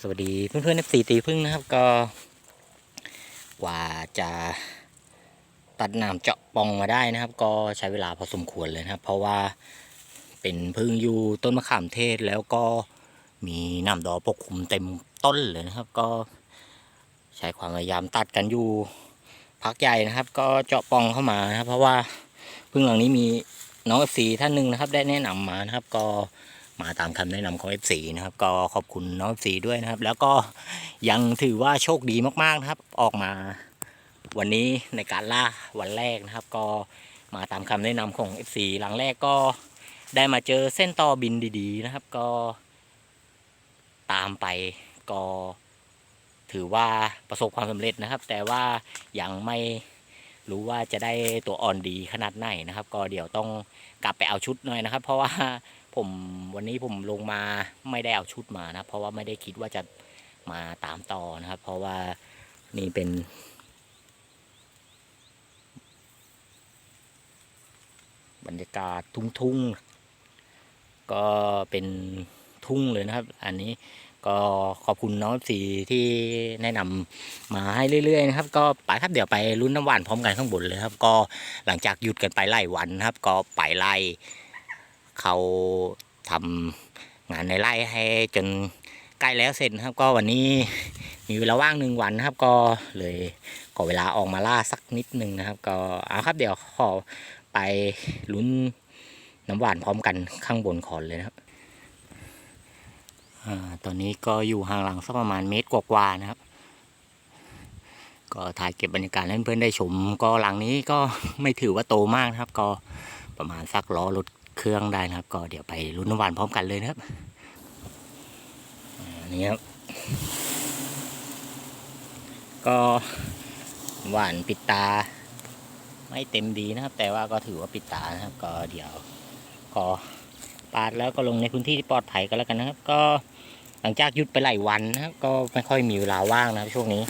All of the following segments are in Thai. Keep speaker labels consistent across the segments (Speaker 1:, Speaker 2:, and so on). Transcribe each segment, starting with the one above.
Speaker 1: สวัสดีเพื่อนเพื่อนๆ FC ตีพึ่งนะครับก็กว่าจะตัดหนามเจาะปองมาได้นะครับ ก็ใช้เวลาพอสมควรเลยนะครับ เพราะว่าเป็นพึ่งอยู่ต้นมะขามเทศแล้วก็มีหนามดอปกคลุมเต็มต้นเลยนะครับ ก็ใช้ความพยายามตัดกันอยู่พักใหญ่นะครับ ก็เจาะปองเข้ามานะครับ เพราะว่าพึ่งหลังนี้มีน้อง FC ท่านหนึ่งนะครับ ได้แนะนำมานะครับ ก็ มาตามคำแนะนำของ F4 นะครับ ก็ขอบคุณน้อง F4 ด้วยนะครับ แล้วก็ยังถือว่าโชคดีมากๆนะครับ ออกมาวันนี้ในการล่าวันแรกนะครับ ก็มาตามคำแนะนำของ F4 หลังแรกก็ได้มาเจอเส้นต่อบินดีๆนะครับ ก็ตามไปก็ถือว่าประสบความสำเร็จนะครับ แต่ว่ายังไม่รู้ว่าจะได้ตัวอ่อนดีขนาดไหนนะครับ ก็เดี๋ยวต้องกลับไปเอาชุดหน่อยนะครับ เพราะว่า ผมวันนี้ผมลงมาไม่ได้เอาชุดมานะเพราะว่าไม่ได้คิดว่าจะมาตามต่อนะครับ เพราะว่านี่เป็น บรรยากาศทุ่งๆ ก็เป็นทุ่งเลยนะครับ อันนี้ก็ขอบคุณน้องสีที่แนะนำมาให้เรื่อยๆนะครับ ก็ไปครับเดี๋ยวไปรุ่นน้ำหวานพร้อมกันข้างบนเลยครับ ก็หลังจากหยุดกันไปไล่วันนะครับ ก็ไปไล่ เขาทำงานในไร่ให้จนใกล้แล้วเสร็จครับ ก็วันนี้มีเวลาว่างหนึ่งวันนะครับ ก็เลยขอเวลาออกมาล่าสักนิดหนึ่งนะครับ ก็เอาครับเดี๋ยวขอไปลุ้นน้ำหวานพร้อมกันข้างบนขอนเลยนะครับอาตอนนี้ก็อยู่ห่างหลังสักประมาณเมตรกว่าๆนะครับ ก็ถ่ายเก็บบรรยากาศให้เพื่อนๆได้ชม ก็หลังนี้ก็ไม่ถือว่าโตมากนะครับ ก็ประมาณสักล้อรถ เครื่องได้นะครับ ก็เดี๋ยวไปรุ่นน้ำหวานพร้อมกันเลยนะครับอันนี้ครับ ก็หวานปิดตา ไม่เต็มดีนะครับ แต่ว่าก็ถือว่าปิดตานะครับ ก็เดี๋ยวขอปาดแล้วก็ลงในพื้นที่ที่ปลอดภัยก็แล้วกันนะครับ ก็หลังจากหยุดไปหลายวันนะครับ ก็ไม่ค่อยมีเวลาว่างนะครับช่วงนี้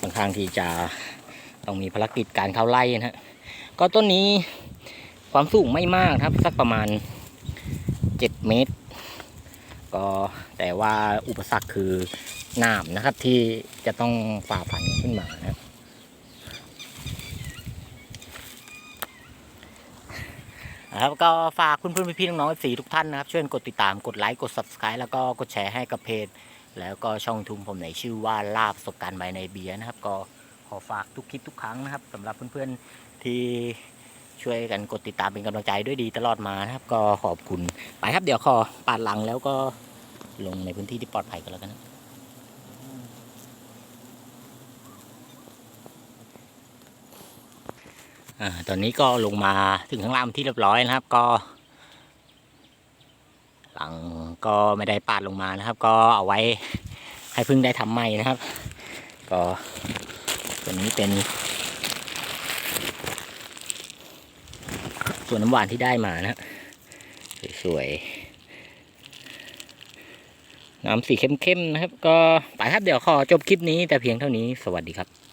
Speaker 1: ค่อนข้างที่จะต้องมีภารกิจการเข้าไล่นะฮะก็ต้นนี้ ความสูงไม่มากครับ สักประมาณ 7 เมตร ก็แต่ว่าอุปสรรคคือนามนะครับ ที่จะต้องฝ่าฟันขึ้นมานะครับครับก็ฝากคุณเพื่อนๆพี่ๆน้องๆสีทุกท่านนะครับ ช่วยกดติดตามกดไลค์กด subscribe แล้วก็กดแชร์ให้กับเพจ แล้วก็ช่องทุมผมในชื่อว่าลาบประสบการณ์ใบในเบียร์นะครับ ก็ขอฝากทุกคลิปทุกครั้งนะครับสำหรับเพื่อนๆที่ ช่วยกันกดติดตามเป็นกำลังใจด้วยดีตลอดมานะครับ ก็ขอบคุณไปครับเดี๋ยวขอปาดหลังแล้วก็ลงในพื้นที่ที่ปลอดภัยกันแล้วกันนะอตอนนี้ก็ลงมาถึงข้างล่างที่เรียบร้อยนะครับ ก็ หลังก็ไม่ได้ปาดลงมานะครับ ก็เอาไว้ให้พึ่งได้ทำใหม่นะครับ ก็ตัวนี้เป็น ส่วนน้ำหวานที่ได้มานะฮะสวยๆน้ำสีเข้มๆนะครับ ก็ไปครับเดี๋ยวขอจบคลิปนี้แต่เพียงเท่านี้สวัสดีครับ